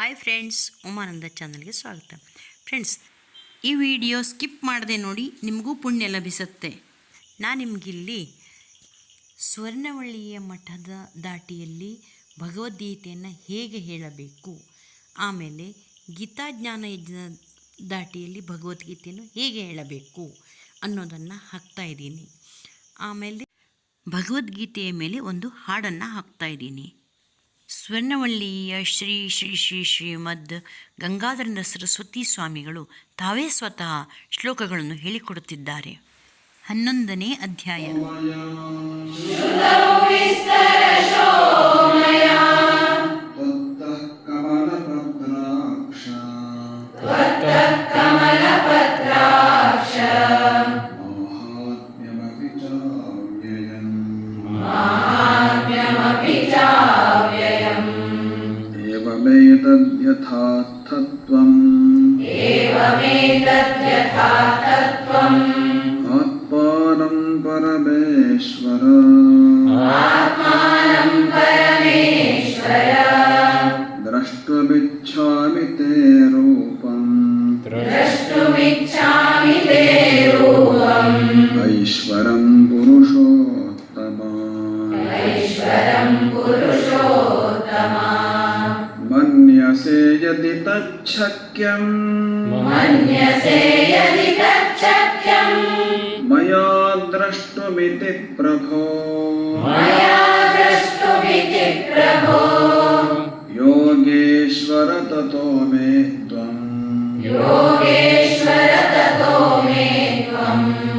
Hi friends Umananda ಚಾನಲ್ಗೆ ಸ್ವಾಗತ. Friends ಈ ವಿಡಿಯೋ ಸ್ಕಿಪ್ ಮಾಡದೆ ನೋಡಿ ನಿಮಗೂ ಪುಣ್ಯ ಲಭಿಸುತ್ತೆ. ನಾನು ನಿಮಗಿಲ್ಲಿ ಸ್ವರ್ಣವಳ್ಳಿಯ ಮಠದ ದಾಟಿಯಲ್ಲಿ ಭಗವದ್ಗೀತೆಯನ್ನು ಹೇಗೆ ಹೇಳಬೇಕು, ಆಮೇಲೆ ಗೀತಾಜ್ಞಾನ ಯಜ್ಞ ದಾಟಿಯಲ್ಲಿ ಭಗವದ್ಗೀತೆಯನ್ನು ಹೇಗೆ ಹೇಳಬೇಕು ಅನ್ನೋದನ್ನು ಹಾಕ್ತಾ ಇದ್ದೀನಿ. ಆಮೇಲೆ ಭಗವದ್ಗೀತೆಯ ಮೇಲೆ ಒಂದು ಹಾಡನ್ನು ಹಾಕ್ತಾ ಇದ್ದೀನಿ. ಸ್ವರ್ಣವಳ್ಳಿಯ ಶ್ರೀ ಶ್ರೀ ಶ್ರೀ ಶ್ರೀಮದ್ ಗಂಗಾಧರನ ಸರಸ್ವತಿ ಸ್ವಾಮಿಗಳು ತಾವೇ ಸ್ವತಃ ಶ್ಲೋಕಗಳನ್ನು ಹೇಳಿಕೊಡುತ್ತಿದ್ದಾರೆ. ಹನ್ನೊಂದನೇ ಅಧ್ಯಾಯ. एवमेतद्यथार्थत्वम्। आत्मानं परमेश्वर तच्छक्यम् मन्यसे यदि तच्छक्यम् मया द्रष्टुमिति प्रभो। मया द्रष्टुमिति प्रभो। योगेश्वर ततो मे त्वम्। योगेश्वर ततो मे त्वम्।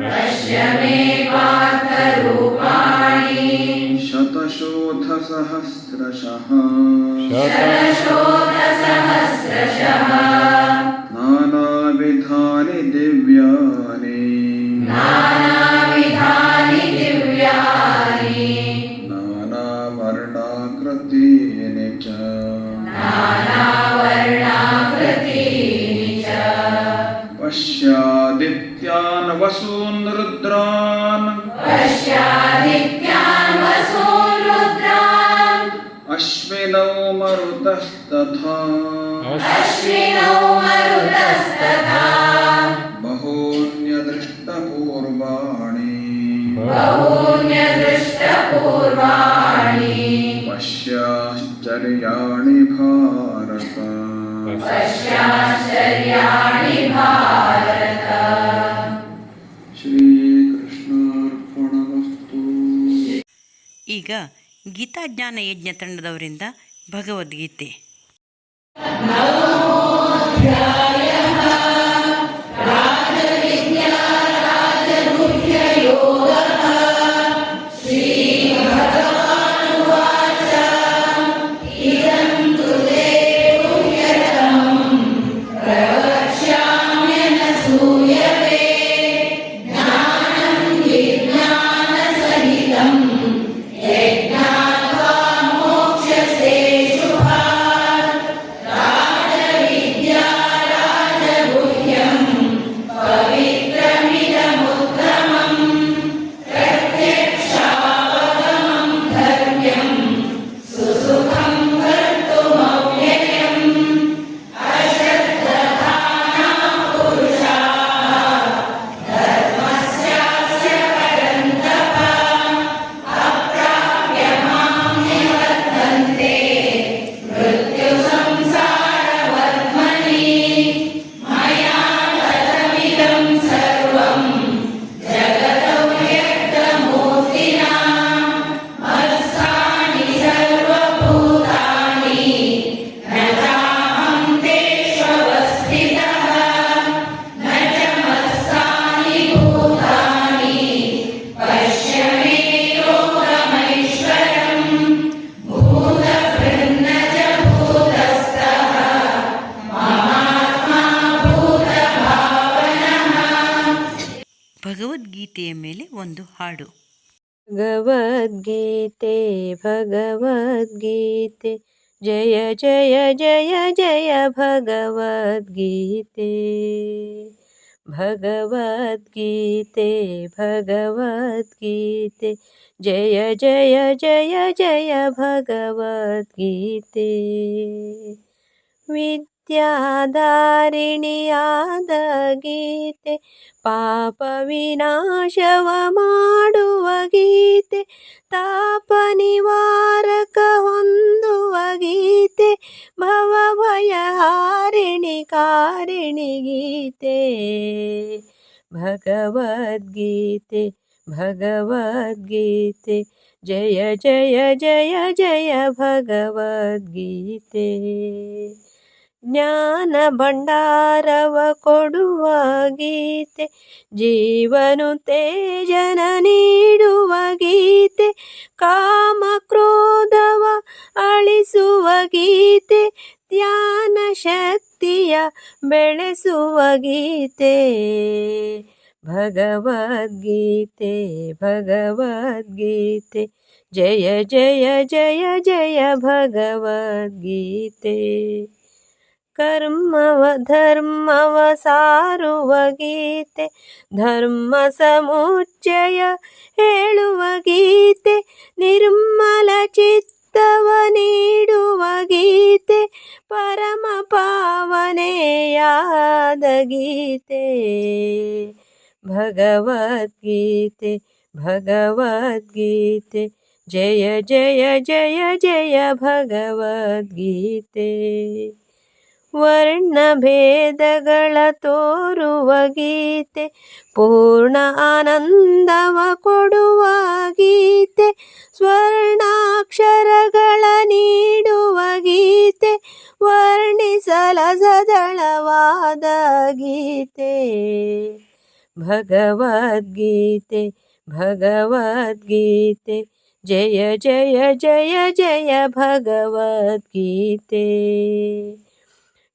पश्य मे पार्थरूपाणि। शतशोथसहस्रशः नानाविधानि दिव्यानि। पश्यादित्यान् वसून् रुद्रान् अश्विनौ मरुतस्तथा बहून्यदृष्टपूर्वाणि पश्याश्चर्याणि भारत श्रीकृष्णार्पणमस्तु ಈಗ ಗೀತಾಜ್ಞಾನ ಯಜ್ಞ ತಂಡದವರಿಂದ ಭಗವದ್ಗೀತೆ. ಭಗವದ್ಗೀತೆಯ ಮೇಲೆ ಒಂದು ಹಾಡು ಭಗವದ್ಗೀತೆ ಭಗವದ್ಗೀತೆ ಜಯ ಜಯ ಜಯ ಜಯ ಭಗವದ್ಗೀತೆ ಭಗವದ್ಗೀತೆ ಭಗವದ್ಗೀತೆ ಜಯ ಜಯ ಜಯ ಜಯ ಭಗವದ್ಗೀತೆ ವಿದ್ಯಾಧಾರಿಣಿಯಾದ ಗೀತೆ, ಪಾಪ ವಿನಾಶವ ಮಾಡುವ ಗೀತೆ, ತಾಪ ನಿವಾರಕ ಹೊಂದುವ ಗೀತೆ ಭವಭಯ ಹಾರಿಣಿ ಕಾರಿಣಿ ಗೀತೆ, ಭಗವದ್ಗೀತೆ ಭಗವದ್ಗೀತೆ, ಜಯ ಜಯ ಜಯ ಜಯ ಭಗವದ್ಗೀತೆ. ಜ್ಞಾನ ಭಂಡಾರವ ಕೊಡುವ ಗೀತೆ, ಜೀವನು ತೇಜನ ನೀಡುವ ಗೀತೆ, ಕಾಮ ಕ್ರೋಧವ ಅಳಿಸುವ ಗೀತೆ, ಧ್ಯಾನ ಶಕ್ತಿಯ ಬೆಳೆಸುವ ಗೀತೆ. ಭಗವದ್ಗೀತೆ ಭಗವದ್ಗೀತೆ, ಜಯ ಜಯ ಜಯ ಜಯ ಭಗವದ್ಗೀತೆ. ಕರ್ಮವ ಧರ್ಮವ ಸಾರುವ ಗೀತೆ ಧರ್ಮ ಸಮುಚ್ಚಯ ಹೇಳುವ ಗೀತೆ ನಿರ್ಮಲ ಚಿತ್ತವ ನೀಡುವ ಗೀತೆ ಪರಮ ಪಾವನೆಯಾದ ಗೀತೆ ಭಗವದ್ಗೀತೆ ಭಗವದ್ಗೀತೆ ಜಯ ಜಯ ಜಯ ಜಯ ಭಗವದ್ಗೀತೆ ವರ್ಣ ಭೇದಗಳ ತೋರುವ ಗೀತೆ, ಪೂರ್ಣ ಆನಂದವ ಕೊಡುವ ಗೀತೆ, ಸ್ವರ್ಣಾಕ್ಷರಗಳ ನೀಡುವ ಗೀತೆ ವರ್ಣಿಸಲ ಸದಳವಾದ ಗೀತೆ. ಭಗವದ್ಗೀತೆ ಭಗವದ್ಗೀತೆ, ಜಯ ಜಯ ಜಯ ಜಯ ಭಗವದ್ಗೀತೆ.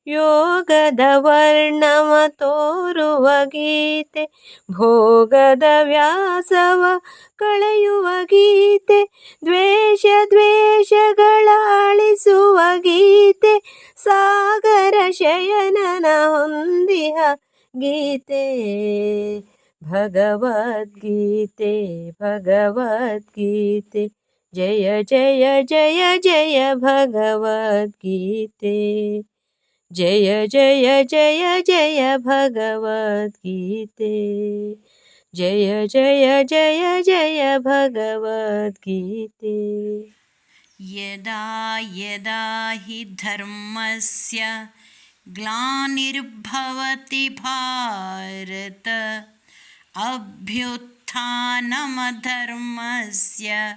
ಯೋಗದ ವರ್ಣವ ತೋರುವ ಗೀತೆ, ಭೋಗದ ವ್ಯಾಸವ ಕಳೆಯುವ ಗೀತೆ, ದ್ವೇಷ ದ್ವೇಷಗಳ ಅಳಿಸುವ ಗೀತೆ, ಸಾಗರ ಶಯನನ ಹೊಂದಿಹ ಗೀತೆ. ಭಗವದ್ಗೀತೆ ಭಗವದ್ಗೀತೆ, ಜಯ ಜಯ ಜಯ ಜಯ ಭಗವದ್ಗೀತೆ. जय जय जय जय भगवद्गीते। जय जय जय जय भगवद्गीते। यदा यदा हि धर्मस्य ग्लानिर्भवति भारत, अभ्युत्थानमधर्मस्य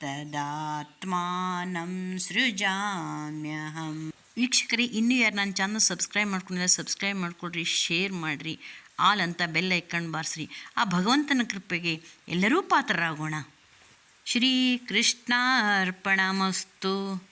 तदात्मानं सृजाम्यहम्। ವೀಕ್ಷಕರೇ, ಇನ್ನೂ ಯಾರು ನನ್ನ ಚಾನಲ್ ಸಬ್ಸ್ಕ್ರೈಬ್ ಮಾಡ್ಕೊಂಡಿಲ್ಲ ಸಬ್ಸ್ಕ್ರೈಬ್ ಮಾಡ್ಕೊಳ್ರಿ ಶೇರ್ ಮಾಡಿರಿ. ಆಲ್ ಅಂತ ಬೆಲ್ಲ ಇಕ್ಕಂಡು ಬಾರಿಸ್ರಿ. ಆ ಭಗವಂತನ ಕೃಪೆಗೆ ಎಲ್ಲರೂ ಪಾತ್ರರಾಗೋಣ. ಶ್ರೀ ಕೃಷ್ಣಾರ್ಪಣಮಸ್ತು